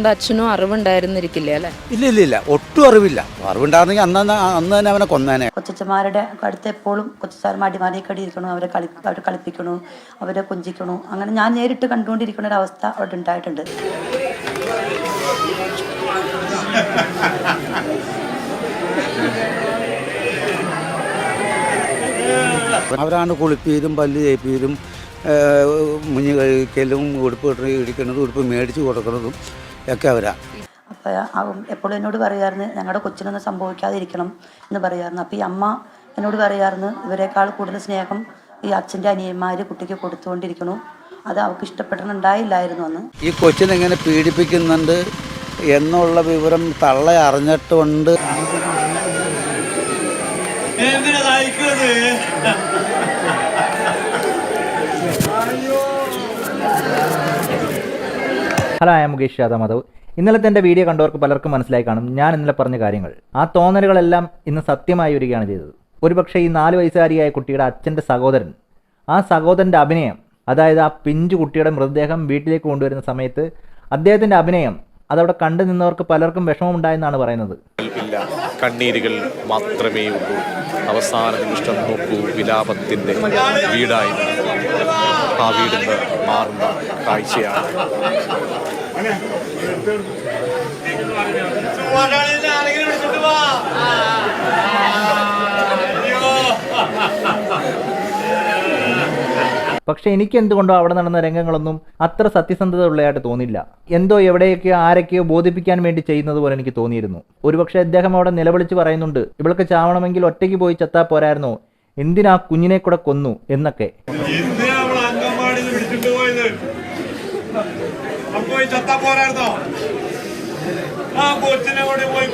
അച്ഛനും അറിവുണ്ടായിരുന്നിരിക്കില്ല അല്ലേ? ഇല്ല ഇല്ല ഇല്ല. ഒട്ടും അറിവില്ല. അറിവുണ്ടായിരുന്നെങ്കിൽ അന്ന് തന്നെ അന്ന് തന്നെ അവനെ കൊന്നേനെ. കൊച്ചന്മാരുടെ അടുത്ത് എപ്പോഴും കൊച്ചുസാർ അടിമാലിക്കടി ഇരിക്കണു അവരെ കളി അവരെ കളിപ്പിക്കണു അവരെ കൊഞ്ചിക്കണു. അങ്ങനെ ഞാൻ നേരിട്ട് കണ്ടുകൊണ്ടിരിക്കുന്ന ഒരു അവസ്ഥ അവിടെ ഉണ്ടായിട്ടുണ്ട്. അവരാണ് കുളിപ്പീരും പല്ല് തേപ്പീരും മുഞ്ഞ് കഴിക്കലും ഉടുപ്പ് ഇടിക്കുന്നതും ഉടുപ്പ് മേടിച്ച് കൊടുക്കുന്നതും ഒക്കെ അവരാ. അപ്പോൾ എപ്പോഴും എന്നോട് പറയാറുണ്ട് ഞങ്ങളുടെ കൊച്ചിനൊന്നും സംഭവിക്കാതിരിക്കണം എന്ന് പറയാറുണ്ട്. അപ്പോൾ ഈ അമ്മ എന്നോട് പറയാറുണ്ട് ഇവരെക്കാൾ കൂടുതൽ സ്നേഹം ഈ അച്ഛന്റെ അനിയന്മാർ കുട്ടിക്ക് കൊടുത്തുകൊണ്ടിരിക്കണു. അത് അവൾക്ക് ഇഷ്ടപ്പെടണുണ്ടായില്ലായിരുന്നു അന്ന്. ഈ കൊച്ചിനെങ്ങനെ പീഡിപ്പിക്കുന്നുണ്ട് എന്നുള്ള വിവരം തള്ള അറിഞ്ഞിട്ടുണ്ട്. Hello I Mukesh Yadav Madhav. ഇന്നലത്തെ എന്റെ വീഡിയോ കണ്ടവർക്ക് പലർക്കും മനസ്സിലായി കാണും. ഞാൻ ഇന്നലെ പറഞ്ഞ കാര്യങ്ങൾ. ആ തോന്നലുകളെല്ലാം ഇന്ന് സത്യമായി വരികയാണ് ചെയ്തത്. ഒരുപക്ഷെ ഈ നാല് വയസ്സുകാരിയായ കുട്ടിയുടെ അച്ഛന്റെ സഹോദരൻ ആ സഹോദരന്റെ അഭിനയം അതായത് ആ പിഞ്ചു കുട്ടിയുടെ മൃതദേഹം വീട്ടിലേക്ക് കൊണ്ടുവരുന്ന സമയത്ത് അദ്ദേഹത്തിന്റെ അഭിനയം അതവിടെ കണ്ടു നിന്നവർക്ക് പലർക്കും വിഷമമുണ്ടായെന്നാണ് പറയുന്നത്. കണ്ണീരുകൾ മാത്രമേ ഉള്ളൂ അവസാന നിമിഷം നോക്കൂ വിലാപത്തിന്റെ വീടായി. ആ മാറുന്ന കാഴ്ചയാണ്. പക്ഷെ എനിക്ക് എന്തുകൊണ്ടോ അവിടെ നടന്ന രംഗങ്ങളൊന്നും അത്ര സത്യസന്ധത ഉള്ളതായിട്ട് തോന്നില്ല. എന്തോ എവിടെയൊക്കെയോ ആരൊക്കെയോ ബോധിപ്പിക്കാൻ വേണ്ടി ചെയ്യുന്നത് പോലെ എനിക്ക് തോന്നിയിരുന്നു. ഒരുപക്ഷെ അദ്ദേഹം അവിടെ നിലവിളിച്ച് പറയുന്നുണ്ട് ഇവൾക്ക് ചാവണമെങ്കിൽ ഒറ്റയ്ക്ക് പോയി ചത്താ പോരായിരുന്നോ? എന്തിനാ കുഞ്ഞിനെ കൂടെ കൊന്നു? എന്നൊക്കെ എന്തിനാ അവൾ അങ്കമാടിയിൽ പിടിച്ചിട്ട് പോയത് അപ്പൊ ഈ ചത്താ പോരായിരുന്നോ ആ പോയി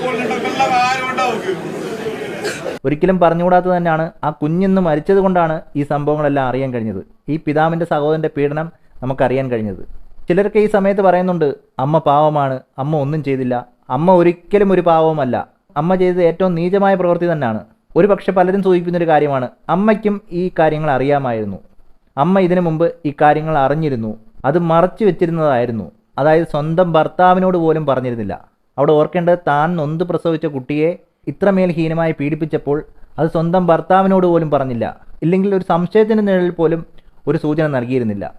ഒരിക്കലും പറഞ്ഞുകൂടാത്തത് തന്നെയാണ് ആ കുഞ്ഞിന്ന് മരിച്ചത് കൊണ്ടാണ് ഈ സംഭവങ്ങളെല്ലാം അറിയാൻ കഴിഞ്ഞത്. ഈ പിതാവിന്റെ സഹോദരന്റെ പീഡനം നമുക്കറിയാൻ കഴിഞ്ഞത്. ചിലർക്ക് ഈ സമയത്ത് പറയുന്നുണ്ട് അമ്മ പാവമാണ് അമ്മ ഒന്നും ചെയ്തില്ല അമ്മ ഒരിക്കലും ഒരു പാവവുമല്ല. അമ്മ ചെയ്തത് ഏറ്റവും നീചമായ പ്രവൃത്തി തന്നെയാണ്. ഒരു പക്ഷെ പലരും സൂചിപ്പിക്കുന്നൊരു കാര്യമാണ് അമ്മയ്ക്കും ഈ കാര്യങ്ങൾ അറിയാമായിരുന്നു. അമ്മ ഇതിനു മുമ്പ് ഈ കാര്യങ്ങൾ അറിഞ്ഞിരുന്നു. അത് മറച്ചു വെച്ചിരുന്നതായിരുന്നു. അതായത് സ്വന്തം ഭർത്താവിനോട് പോലും പറഞ്ഞിരുന്നില്ല. അവിടെ ഓർക്കേണ്ടത് താൻ നൊന്ത് പ്രസവിച്ച കുട്ടിയെ ഇത്രമേൽ ഹീനമായി പീഡിപ്പിച്ചപ്പോൾ അത് സ്വന്തം ഭർത്താവിനോട് പോലും പറഞ്ഞില്ല. ഇല്ലെങ്കിൽ ഒരു സംശയത്തിന് നിഴലിൽ പോലും ഒരു സൂചന നൽകിയിരുന്നില്ല.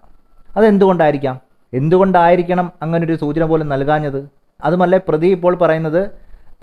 അതെന്തുകൊണ്ടായിരിക്കാം? എന്തുകൊണ്ടായിരിക്കണം അങ്ങനൊരു സൂചന പോലും നൽകാഞ്ഞത്? അതുമല്ല പ്രതി ഇപ്പോൾ പറയുന്നത്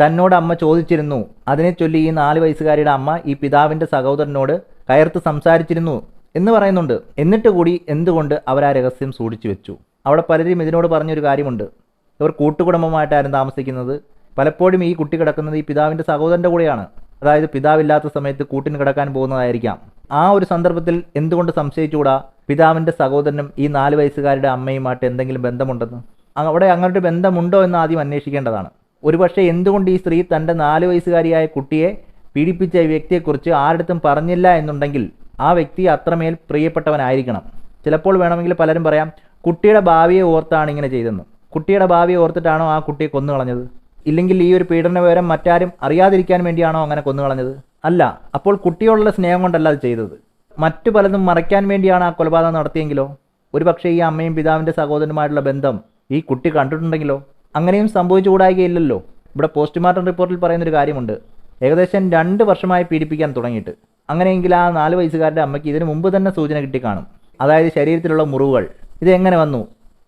തന്നോട് അമ്മ ചോദിച്ചിരുന്നു. അതിനെ ചൊല്ലി ഈ നാല് വയസ്സുകാരിയുടെ അമ്മ ഈ പിതാവിന്റെ സഹോദരനോട് കയർത്ത് സംസാരിച്ചിരുന്നു എന്ന് പറയുന്നുണ്ട്. എന്നിട്ട് കൂടി എന്തുകൊണ്ട് അവർ ആ രഹസ്യം സൂക്ഷിച്ചു വെച്ചു? അവിടെ പലരും ഇതിനോട് പറഞ്ഞൊരു കാര്യമുണ്ട്. ഇവർ കൂട്ടുകുടുംബമായിട്ടായിരുന്നു താമസിക്കുന്നത്. പലപ്പോഴും ഈ കുട്ടി കിടക്കുന്നത് ഈ പിതാവിന്റെ സഹോദരന്റെ കൂടെയാണ്. അതായത് പിതാവില്ലാത്ത സമയത്ത് കൂട്ടിന് കിടക്കാൻ പോകുന്നതായിരിക്കാം. ആ ഒരു സന്ദർഭത്തിൽ എന്തുകൊണ്ട് സംശയിച്ചുകൂടാ? പിതാവിന്റെ സഹോദരനും ഈ നാല് വയസ്സുകാരുടെ അമ്മയുമായിട്ട് എന്തെങ്കിലും ബന്ധമുണ്ടെന്ന്? അവിടെ അങ്ങനെ ഒരു ബന്ധമുണ്ടോ എന്ന് ആദ്യം അന്വേഷിക്കേണ്ടതാണ്. ഒരുപക്ഷെ എന്തുകൊണ്ട് ഈ സ്ത്രീ തന്റെ നാല് വയസ്സുകാരിയായ കുട്ടിയെ പീഡിപ്പിച്ച വ്യക്തിയെക്കുറിച്ച് ആരുടെത്തും പറഞ്ഞില്ല എന്നുണ്ടെങ്കിൽ ആ വ്യക്തി അത്രമേൽ പ്രിയപ്പെട്ടവനായിരിക്കണം. ചിലപ്പോൾ വേണമെങ്കിൽ പലരും പറയാം കുട്ടിയുടെ ഭാവിയെ ഓർത്താണ് ഇങ്ങനെ ചെയ്തതെന്ന് കുട്ടിയുടെ ഭാവി ഓർത്തിട്ടാണോ ആ കുട്ടിയെ കൊന്നു കളഞ്ഞത്? ഇല്ലെങ്കിൽ ഈ ഒരു പീഡന വിവരം മറ്റാരും അറിയാതിരിക്കാൻ വേണ്ടിയാണോ അങ്ങനെ കൊന്നു കളഞ്ഞത്? അല്ല അപ്പോൾ കുട്ടിയോടുള്ള സ്നേഹം കൊണ്ടല്ല അത് ചെയ്തത്. മറ്റു പലതും മറയ്ക്കാൻ വേണ്ടിയാണ് ആ കൊലപാതകം നടത്തിയെങ്കിലോ? ഒരുപക്ഷെ ഈ അമ്മയും പിതാവിന്റെ സഹോദരനുമായിട്ടുള്ള ബന്ധം ഈ കുട്ടി കണ്ടിട്ടുണ്ടെങ്കിലോ? അങ്ങനെയും സംഭവിച്ചുകൂടായികയില്ലല്ലോ? ഇവിടെ പോസ്റ്റ്മോർട്ടം റിപ്പോർട്ടിൽ പറയുന്നൊരു കാര്യമുണ്ട്. ഏകദേശം രണ്ട് വർഷമായി പീഡിപ്പിക്കാൻ തുടങ്ങിയിട്ട്. അങ്ങനെയെങ്കിൽ ആ നാല് വയസ്സുകാരുടെ അമ്മയ്ക്ക് ഇതിനു മുമ്പ് തന്നെ സൂചന കിട്ടി കാണും അതായത് ശരീരത്തിലുള്ള മുറിവുകൾ. ഇത് എങ്ങനെ വന്നു?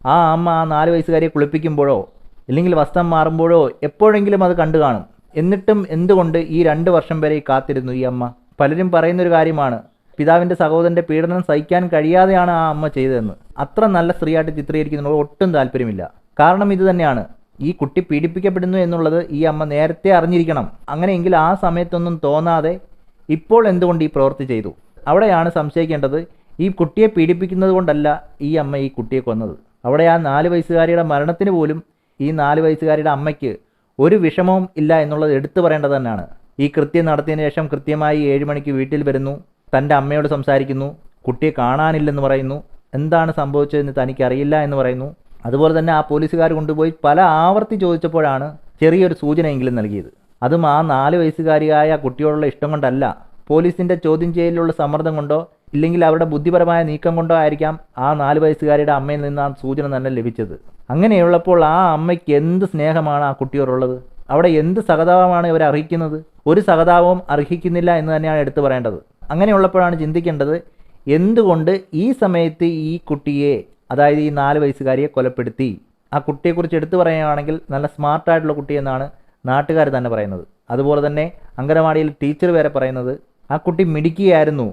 ആ അമ്മ ആ നാല് വയസ്സുകാരിയെ കുളിപ്പിക്കുമ്പോഴോ ഇല്ലെങ്കിൽ വസ്ത്രം മാറുമ്പോഴോ എപ്പോഴെങ്കിലും അത് കണ്ടു കാണും. എന്നിട്ടും എന്തുകൊണ്ട് ഈ രണ്ട് വർഷം വരെ കാത്തിരുന്നു ഈ അമ്മ? പലരും പറയുന്നൊരു കാര്യമാണ് പിതാവിന്റെ സഹോദരന്റെ പീഡനം സഹിക്കാൻ കഴിയാതെയാണ് ആ അമ്മ ചെയ്തതെന്ന്. അത്ര നല്ല സ്ത്രീയായിട്ട് ചിത്രീകരിക്കുന്നതിനോട് ഒട്ടും താല്പര്യമില്ല. കാരണം ഇത് തന്നെയാണ് ഈ കുട്ടി പീഡിപ്പിക്കപ്പെടുന്നു എന്നുള്ളത് ഈ അമ്മ നേരത്തെ അറിഞ്ഞിരിക്കണം. അങ്ങനെയെങ്കിൽ ആ സമയത്തൊന്നും തോന്നാതെ ഇപ്പോൾ എന്തുകൊണ്ട് ഈ പ്രവൃത്തി ചെയ്തു? അവിടെയാണ് സംശയിക്കേണ്ടത് ഈ കുട്ടിയെ പീഡിപ്പിക്കുന്നത് കൊണ്ടല്ല ഈ അമ്മ ഈ കുട്ടിയെ കൊന്നത്. അവിടെ ആ നാല് വയസ്സുകാരിയുടെ മരണത്തിന് പോലും ഈ നാല് വയസ്സുകാരിയുടെ അമ്മയ്ക്ക് ഒരു വിഷമവും ഇല്ല എന്നുള്ളത് എടുത്തു പറയേണ്ടത് തന്നെയാണ്. ഈ കൃത്യം നടത്തിയതിന് ശേഷം കൃത്യമായി ഏഴ് മണിക്ക് വീട്ടിൽ വരുന്നു. തന്റെ അമ്മയോട് സംസാരിക്കുന്നു. കുട്ടിയെ കാണാനില്ലെന്ന് പറയുന്നു. എന്താണ് സംഭവിച്ചതെന്ന് തനിക്കറിയില്ല എന്ന് പറയുന്നു. അതുപോലെ തന്നെ ആ പോലീസുകാർ കൊണ്ടുപോയി പല ആവർത്തി ചോദിച്ചപ്പോഴാണ് ചെറിയൊരു സൂചനയെങ്കിലും നൽകിയത്. അതും ആ നാല് വയസ്സുകാരിയായ കുട്ടിയോടുള്ള ഇഷ്ടം കൊണ്ടല്ല. പോലീസിന്റെ ചോദ്യം ചെയ്യലിലുള്ള സമ്മർദ്ദം കൊണ്ടോ ഇല്ലെങ്കിൽ അവരുടെ ബുദ്ധിപരമായ നീക്കം കൊണ്ടോ ആയിരിക്കാം ആ നാല് വയസ്സുകാരിയുടെ അമ്മയിൽ നിന്ന് ആ സൂചന തന്നെ ലഭിച്ചത്. അങ്ങനെയുള്ളപ്പോൾ ആ അമ്മയ്ക്ക് എന്ത് സ്നേഹമാണ് ആ കുട്ടിയോടുള്ളത്? അവിടെ എന്ത് സഹതാപമാണ് ഇവർ അർഹിക്കുന്നത്? ഒരു സഹതാപവും അർഹിക്കുന്നില്ല എന്ന് തന്നെയാണ് എടുത്തു പറയേണ്ടത്. അങ്ങനെയുള്ളപ്പോഴാണ് ചിന്തിക്കേണ്ടത് എന്തുകൊണ്ട് ഈ സമയത്ത് ഈ കുട്ടിയെ അതായത് ഈ നാല് വയസ്സുകാരിയെ കൊലപ്പെടുത്തി? ആ കുട്ടിയെക്കുറിച്ച് എടുത്തു പറയുകയാണെങ്കിൽ നല്ല സ്മാർട്ടായിട്ടുള്ള കുട്ടി എന്നാണ് നാട്ടുകാർ തന്നെ പറയുന്നത്. അതുപോലെ തന്നെ അങ്കനവാടിയിൽ ടീച്ചർ വരെ പറയുന്നത് ആ കുട്ടി മിടുക്കിയായിരുന്നു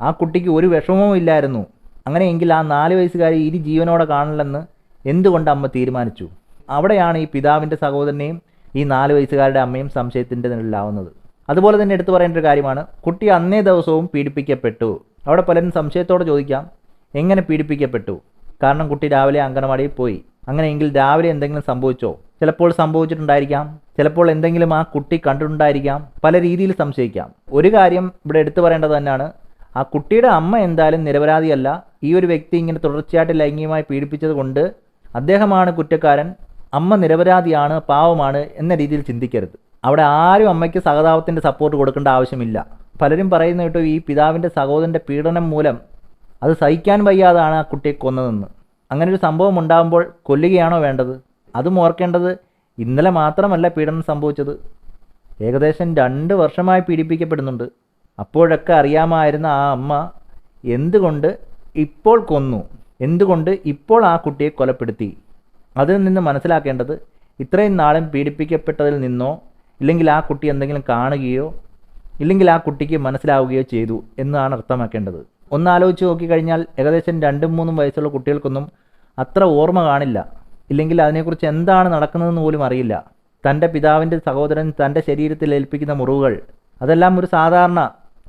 ആ കുട്ടിക്ക് ഒരു വിഷമവും ഇല്ലായിരുന്നു. അങ്ങനെയെങ്കിൽ ആ നാല് വയസ്സുകാരി ഇനി ജീവനോടെ കാണില്ലെന്ന് എന്തുകൊണ്ട് അമ്മ തീരുമാനിച്ചു? അവിടെയാണ് ഈ പിതാവിന്റെ സഹോദരനെയും ഈ നാല് വയസ്സുകാരുടെ അമ്മയും സംശയത്തിന്റെ നിഴലിലാവുന്നത്. അതുപോലെ തന്നെ എടുത്തു പറയേണ്ട ഒരു കാര്യമാണ് കുട്ടി അന്നേ ദിവസവും പീഡിപ്പിക്കപ്പെട്ടു. അവിടെ പലരും സംശയത്തോടെ ചോദിക്കാം എങ്ങനെ പീഡിപ്പിക്കപ്പെട്ടു? കാരണം കുട്ടി രാവിലെ അംഗനവാടിയിൽ പോയി. അങ്ങനെയെങ്കിൽ രാവിലെ എന്തെങ്കിലും സംഭവിച്ചോ? ചിലപ്പോൾ സംഭവിച്ചിട്ടുണ്ടായിരിക്കാം. ചിലപ്പോൾ എന്തെങ്കിലും ആ കുട്ടി കണ്ടിട്ടുണ്ടായിരിക്കാം. പല രീതിയിൽ സംശയിക്കാം. ഒരു കാര്യം ഇവിടെ എടുത്തു പറയേണ്ടത് തന്നെയാണ് ആ കുട്ടിയുടെ അമ്മ എന്തായാലും നിരപരാധിയല്ല. ഈ ഒരു വ്യക്തി ഇങ്ങനെ തുടർച്ചയായിട്ട് ലൈംഗികമായി പീഡിപ്പിച്ചത് കൊണ്ട് അദ്ദേഹമാണ് കുറ്റക്കാരൻ. അമ്മ നിരപരാധിയാണ് പാവമാണ് എന്ന രീതിയിൽ ചിന്തിക്കരുത്. അവിടെ ആരും അമ്മയ്ക്ക് സഹതാപത്തിന്റെ സപ്പോർട്ട് കൊടുക്കേണ്ട ആവശ്യമില്ല. പലരും പറയുന്ന കേട്ടു ഈ പിതാവിന്റെ സഹോദരന്റെ പീഡനം മൂലം അത് സഹിക്കാൻ വയ്യാതാണ് ആ കുട്ടിയെ കൊന്നതെന്ന്. അങ്ങനെ ഒരു സംഭവം ഉണ്ടാകുമ്പോൾ കൊല്ലുകയാണോ വേണ്ടത്? അതും ഓർക്കേണ്ടത് ഇന്നലെ മാത്രമല്ല പീഡനം സംഭവിച്ചത്. ഏകദേശം രണ്ട് വർഷമായി പീഡിപ്പിക്കപ്പെടുന്നുണ്ട്. അപ്പോഴൊക്കെ അറിയാമായിരുന്ന ആ അമ്മ എന്തുകൊണ്ട് ഇപ്പോൾ കൊന്നു? എന്തുകൊണ്ട് ഇപ്പോൾ ആ കുട്ടിയെ കൊലപ്പെടുത്തി? അതിൽ നിന്ന് മനസ്സിലാക്കേണ്ടത് ഇത്രയും നാളും പീഡിപ്പിക്കപ്പെട്ടതിൽ നിന്നോ ഇല്ലെങ്കിൽ ആ കുട്ടി എന്തെങ്കിലും കാണുകയോ ഇല്ലെങ്കിൽ ആ കുട്ടിക്ക് മനസ്സിലാവുകയോ ചെയ്തു എന്നാണ് അർത്ഥമാക്കേണ്ടത്. ഒന്ന് ആലോചിച്ച് നോക്കിക്കഴിഞ്ഞാൽ ഏകദേശം രണ്ടും മൂന്നും വയസ്സുള്ള കുട്ടികൾക്കൊന്നും അത്ര ഓർമ്മ കാണില്ല. ഇല്ലെങ്കിൽ അതിനെക്കുറിച്ച് എന്താണ് നടക്കുന്നതെന്ന് പോലും അറിയില്ല. തന്റെ പിതാവിന്റെ സഹോദരൻ തന്റെ ശരീരത്തിൽ ഏൽപ്പിക്കുന്ന മുറിവുകൾ അതെല്ലാം ഒരു സാധാരണ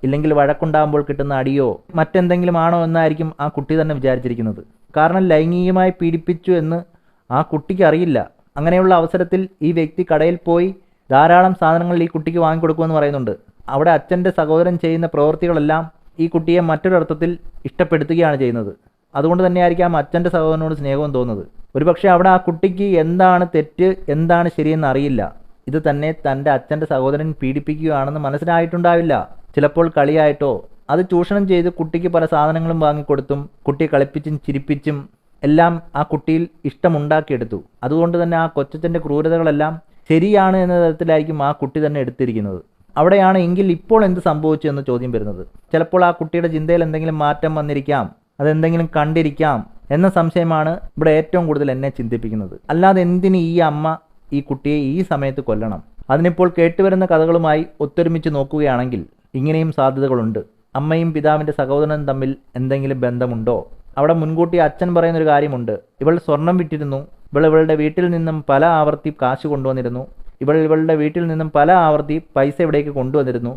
ഇല്ലെങ്കിൽ വഴക്കുണ്ടാകുമ്പോൾ കിട്ടുന്ന അടിയോ മറ്റെന്തെങ്കിലും ആണോ എന്നായിരിക്കും ആ കുട്ടി തന്നെ വിചാരിച്ചിരിക്കുന്നത്. കാരണം ലൈംഗികമായി പീഡിപ്പിച്ചു എന്ന് ആ കുട്ടിക്ക് അറിയില്ല. അങ്ങനെയുള്ള അവസരത്തിൽ ഈ വ്യക്തി കടയിൽ പോയി ധാരാളം സാധനങ്ങൾ ഈ കുട്ടിക്ക് വാങ്ങിക്കൊടുക്കുമെന്ന് പറയുന്നുണ്ട്. അവിടെ അച്ഛന്റെ സഹോദരൻ ചെയ്യുന്ന പ്രവൃത്തികളെല്ലാം ഈ കുട്ടിയെ മറ്റൊരർത്ഥത്തിൽ ഇഷ്ടപ്പെടുത്തുകയാണ് ചെയ്യുന്നത്. അതുകൊണ്ട് തന്നെയായിരിക്കാം അച്ഛന്റെ സഹോദരനോട് സ്നേഹവും തോന്നുന്നത്. ഒരുപക്ഷെ അവിടെ ആ കുട്ടിക്ക് എന്താണ് തെറ്റ് എന്താണ് ശരിയെന്ന് അറിയില്ല. ഇത് തന്നെ തന്റെ അച്ഛന്റെ സഹോദരൻ പീഡിപ്പിക്കുകയാണെന്ന് മനസ്സിലായിട്ടുണ്ടാവില്ല. ചിലപ്പോൾ കളിയായിട്ടോ അത് ചൂഷണം ചെയ്ത് കുട്ടിക്ക് പല സാധനങ്ങളും വാങ്ങിക്കൊടുത്തും കുട്ടിയെ കളിപ്പിച്ചും ചിരിപ്പിച്ചും എല്ലാം ആ കുട്ടിയിൽ ഇഷ്ടമുണ്ടാക്കിയെടുത്തു. അതുകൊണ്ട് തന്നെ ആ കൊച്ചച്ഛന്റെ ക്രൂരതകളെല്ലാം ശരിയാണ് എന്ന തരത്തിലായിരിക്കും ആ കുട്ടി തന്നെ എടുത്തിരിക്കുന്നത്. അവിടെയാണ് എങ്കിൽ ഇപ്പോൾ എന്ത് സംഭവിച്ചു എന്ന ചോദ്യം വരുന്നത്. ചിലപ്പോൾ ആ കുട്ടിയുടെ ചിന്തയിൽ എന്തെങ്കിലും മാറ്റം വന്നിരിക്കാം അതെന്തെങ്കിലും കണ്ടിരിക്കാം എന്ന സംശയമാണ് ഇവിടെ ഏറ്റവും കൂടുതൽ എന്നെ ചിന്തിപ്പിക്കുന്നത്. അല്ലാതെ എന്തിന് ഈ അമ്മ ഈ കുട്ടിയെ ഈ സമയത്ത് കൊല്ലണം? അതിനിപ്പോൾ കേട്ടുവരുന്ന കഥകളുമായി ഒത്തൊരുമിച്ച് നോക്കുകയാണെങ്കിൽ ഇങ്ങനെയും സാധ്യതകളുണ്ട്. അമ്മയും പിതാവിന്റെ സഹോദരനും തമ്മിൽ എന്തെങ്കിലും ബന്ധമുണ്ടോ? അവിടെ മുൻകൂട്ടി അച്ഛൻ പറയുന്നൊരു കാര്യമുണ്ട്. ഇവൾ സ്വർണം വിറ്റിരുന്നു. ഇവൾ ഇവളുടെ വീട്ടിൽ നിന്നും പല ആവർത്തി കാശ് കൊണ്ടുവന്നിരുന്നു. ഇവൾ ഇവളുടെ വീട്ടിൽ നിന്നും പല ആവർത്തി പൈസ ഇവിടേക്ക് കൊണ്ടുവന്നിരുന്നു.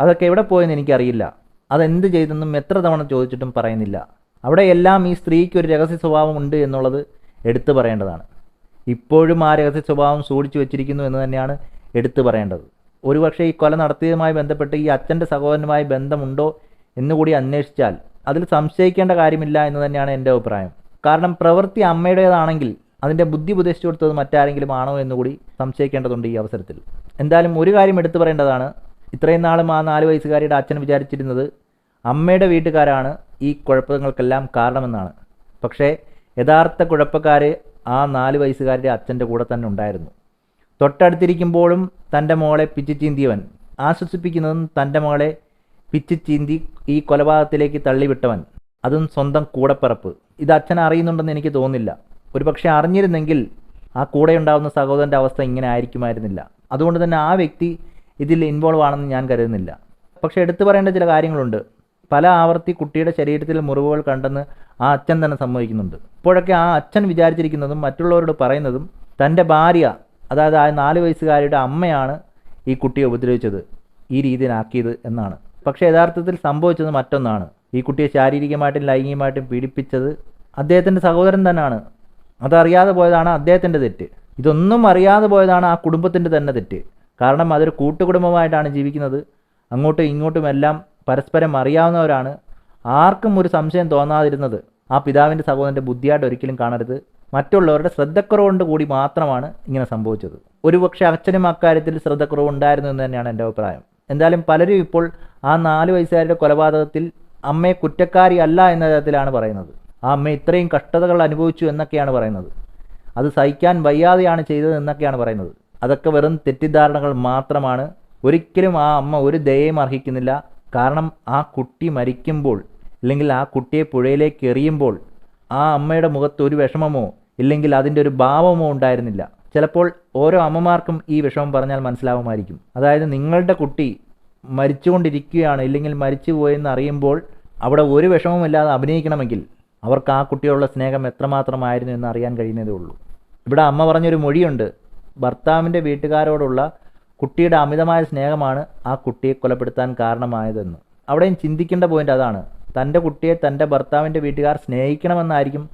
അതൊക്കെ എവിടെ പോയെന്ന് എനിക്കറിയില്ല. അതെന്ത് ചെയ്തെന്നും എത്ര തവണ ചോദിച്ചിട്ടും പറയുന്നില്ല. അവിടെ എല്ലാം ഈ സ്ത്രീക്ക് ഒരു രഹസ്യ സ്വഭാവം ഉണ്ട് എന്നുള്ളത് എടുത്തു പറയേണ്ടതാണ്. ഇപ്പോഴും ആ രഹസ്യ സ്വഭാവം സൂക്ഷിച്ചു വെച്ചിരിക്കുന്നു എന്ന് തന്നെയാണ് എടുത്തു പറയേണ്ടത്. ഒരുപക്ഷെ ഈ കൊല നടത്തിയതുമായി ബന്ധപ്പെട്ട് ഈ അച്ഛന്റെ സഹോദരനുമായി ബന്ധമുണ്ടോ എന്നുകൂടി അന്വേഷിച്ചാൽ അതിൽ സംശയിക്കേണ്ട കാര്യമില്ല എന്ന് തന്നെയാണ് എന്റെ അഭിപ്രായം. കാരണം പ്രവൃത്തി അമ്മയുടേതാണെങ്കിൽ അതിന്റെ ബുദ്ധി ഉപദേശിച്ചു കൊടുത്തത് മറ്റാരെങ്കിലും ആണോ എന്നുകൂടി സംശയിക്കേണ്ടതുണ്ട് ഈ അവസരത്തിൽ. എന്തായാലും ഒരു കാര്യം എടുത്തു പറയേണ്ടതാണ്. ഇത്രയും നാളും ആ നാല് വയസ്സുകാരിയുടെ അച്ഛൻ വിചാരിച്ചിരുന്നത് അമ്മയുടെ വീട്ടുകാരാണ് ഈ കുഴപ്പങ്ങൾക്കെല്ലാം കാരണമെന്നാണ്. പക്ഷേ യഥാർത്ഥ കുഴപ്പക്കാർ ആ നാല് വയസ്സുകാരുടെ അച്ഛന്റെ കൂടെ തന്നെ ഉണ്ടായിരുന്നു. തൊട്ടടുത്തിരിക്കുമ്പോഴും തന്റെ മോളെ പിച്ചു ചീന്തിയവൻ ആശ്വസിപ്പിക്കുന്നതും തന്റെ മോളെ പിച്ചു ചീന്തി ഈ കൊലപാതകത്തിലേക്ക് തള്ളിവിട്ടവൻ. അതും സ്വന്തം കൂടപ്പിറപ്പ്. ഇത് അച്ഛൻ അറിയുന്നുണ്ടെന്ന് എനിക്ക് തോന്നുന്നില്ല. ഒരുപക്ഷെ അറിഞ്ഞിരുന്നെങ്കിൽ ആ കൂടെ ഉണ്ടാകുന്ന സഹോദരന്റെ അവസ്ഥ ഇങ്ങനെ ആയിരിക്കുമായിരുന്നില്ല. അതുകൊണ്ട് തന്നെ ആ വ്യക്തി ഇതിൽ ഇൻവോൾവ് ആണെന്ന് ഞാൻ കരുതുന്നില്ല. പക്ഷേ എടുത്തു പറയേണ്ട ചില കാര്യങ്ങളുണ്ട്. പല ആവർത്തി കുട്ടിയുടെ ശരീരത്തിൽ മുറിവുകൾ കണ്ടെന്ന് ആ അച്ഛൻ തന്നെ സമ്മതിക്കുന്നുണ്ട്. ഇപ്പോഴൊക്കെ ആ അച്ഛൻ വിചാരിച്ചിരിക്കുന്നതും മറ്റുള്ളവരോട് പറയുന്നതും തന്റെ ഭാര്യ അതായത് ആ നാല് വയസ്സുകാരിയുടെ അമ്മയാണ് ഈ കുട്ടിയെ ഉപദ്രവിച്ചത് ഈ രീതിയിലാക്കിയത് എന്നാണ്. പക്ഷേ യഥാർത്ഥത്തിൽ സംഭവിച്ചത് മറ്റൊന്നാണ്. ഈ കുട്ടിയെ ശാരീരികമായിട്ടും ലൈംഗികമായിട്ടും പീഡിപ്പിച്ചത് അദ്ദേഹത്തിന്റെ സഹോദരൻ തന്നെയാണ്. അതറിയാതെ പോയതാണ് അദ്ദേഹത്തിന്റെ തെറ്റ്. ഇതൊന്നും അറിയാതെ പോയതാണ് ആ കുടുംബത്തിന്റെ തന്നെ തെറ്റ്. കാരണം അതൊരു കൂട്ടുകുടുംബമായിട്ടാണ് ജീവിക്കുന്നത്. അങ്ങോട്ടും ഇങ്ങോട്ടും എല്ലാം പരസ്പരം അറിയാവുന്നവരാണ്. ആർക്കും ഒരു സംശയം തോന്നാതിരുന്നത് ആ പിതാവിന്റെ സഹോദരന്റെ ബുദ്ധിയായിട്ട് ഒരിക്കലും കാണരുത്. മറ്റുള്ളവരുടെ ശ്രദ്ധക്കുറവുകൊണ്ട് കൂടി മാത്രമാണ് ഇങ്ങനെ സംഭവിച്ചത്. ഒരുപക്ഷെ അച്ഛനും അക്കാര്യത്തിൽ ശ്രദ്ധക്കുറവ് ഉണ്ടായിരുന്നു എന്ന് തന്നെയാണ് എന്റെ അഭിപ്രായം. എന്തായാലും പലരും ഇപ്പോൾ ആ നാല് വയസ്സുകാരുടെ കൊലപാതകത്തിൽ അമ്മയെ കുറ്റക്കാരി അല്ല എന്ന തരത്തിലാണ് പറയുന്നത്. ആ അമ്മ ഇത്രയും കഷ്ടതകൾ അനുഭവിച്ചു എന്നൊക്കെയാണ് പറയുന്നത്. അത് സഹിക്കാൻ വയ്യാതെയാണ് ചെയ്തത് എന്നൊക്കെയാണ് പറയുന്നത്. അതൊക്കെ വെറും തെറ്റിദ്ധാരണകൾ മാത്രമാണ്. ഒരിക്കലും ആ അമ്മ ഒരു ദയയും അർഹിക്കുന്നില്ല. കാരണം ആ കുട്ടി മരിക്കുമ്പോൾ അല്ലെങ്കിൽ ആ കുട്ടിയെ പുഴയിലേക്ക് എറിയുമ്പോൾ ആ അമ്മയുടെ മുഖത്ത് ഒരു വിഷമമോ ഇല്ലെങ്കിൽ അതിന്റെ ഒരു ഭാവമോ ഉണ്ടായിരുന്നില്ല. ചിലപ്പോൾ ഓരോ അമ്മമാർക്കും ഈ വിഷമം പറഞ്ഞാൽ മനസ്സിലാവുമായിരിക്കും. അതായത് നിങ്ങളുടെ കുട്ടി മരിച്ചുകൊണ്ടിരിക്കുകയാണ് ഇല്ലെങ്കിൽ മരിച്ചു പോയെന്ന് അറിയുമ്പോൾ അവിടെ ഒരു വിഷമമില്ലാതെ അഭിനയിക്കണമെങ്കിൽ അവർക്ക് ആ കുട്ടിയോടുള്ള സ്നേഹം എത്രമാത്രമായിരുന്നു എന്ന് അറിയാൻ കഴിയുന്നതേ ഉള്ളൂ. ഇവിടെ അമ്മ പറഞ്ഞൊരു മൊഴിയുണ്ട്. ഭർത്താവിന്റെ വീട്ടുകാരോടുള്ള കുട്ടിയുടെ അമിതമായ സ്നേഹമാണ് ആ കുട്ടിയെ കൊലപ്പെടുത്താൻ കാരണമായതെന്ന്. അവിടെയും ചിന്തിക്കേണ്ട പോയിന്റ് അതാണ്. തന്റെ കുട്ടിയെ തന്റെ ഭർത്താവിന്റെ വീട്ടുകാർ സ്നേഹിക്കണമെന്നായിരിക്കും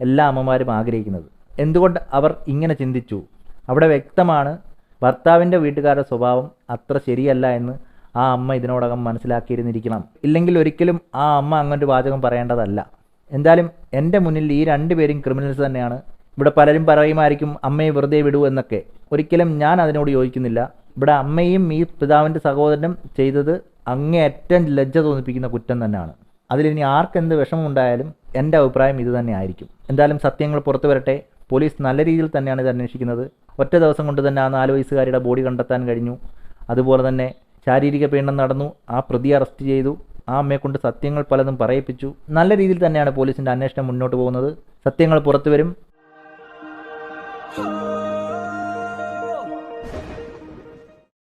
എല്ലാ അമ്മമാരും ആഗ്രഹിക്കുന്നത്. എന്തുകൊണ്ട് അവർ ഇങ്ങനെ ചിന്തിച്ചു? അവിടെ വ്യക്തമാണ് ഭർത്താവിന്റെ വീട്ടുകാരുടെ സ്വഭാവം അത്ര ശരിയല്ല എന്ന് ആ അമ്മ ഇതിനോടകം മനസ്സിലാക്കിയിരുന്നിരിക്കണം. ഇല്ലെങ്കിൽ ഒരിക്കലും ആ അമ്മ അങ്ങനൊരു വാചകം പറയേണ്ടതല്ല. എന്തായാലും എന്റെ മുന്നിൽ ഈ രണ്ടുപേരും ക്രിമിനൽസ് തന്നെയാണ്. ഇവിടെ പലരും പറയുമായിരിക്കും അമ്മയെ വെറുതെ വിടൂ എന്നൊക്കെ. ഒരിക്കലും ഞാൻ അതിനോട് യോജിക്കുന്നില്ല. ഇവിടെ അമ്മയും ഈ പിതാവിന്റെ സഹോദരനും ചെയ്തത് അങ്ങേയറ്റം ലജ്ജ തോന്നിപ്പിക്കുന്ന കുറ്റം തന്നെയാണ്. അതിലിനി ആർക്കെന്ത് വിഷമമുണ്ടായാലും എന്റെ അഭിപ്രായം ഇത് തന്നെ ആയിരിക്കും. എന്തായാലും സത്യങ്ങൾ പുറത്തു വരട്ടെ. പോലീസ് നല്ല രീതിയിൽ തന്നെയാണ് ഇത് അന്വേഷിക്കുന്നത്. ഒറ്റ ദിവസം കൊണ്ട് തന്നെ ആ നാല് വയസ്സുകാരിയുടെ ബോഡി കണ്ടെത്താൻ കഴിഞ്ഞു. അതുപോലെ തന്നെ ശാരീരിക പീഡനം നടന്നു. ആ പ്രതി അറസ്റ്റ് ചെയ്തു. ആ അമ്മയെ കൊണ്ട് സത്യങ്ങൾ പലതും പറയിപ്പിച്ചു. നല്ല രീതിയിൽ തന്നെയാണ് പോലീസിന്റെ അന്വേഷണം മുന്നോട്ട് പോകുന്നത്. സത്യങ്ങൾ പുറത്തു വരും.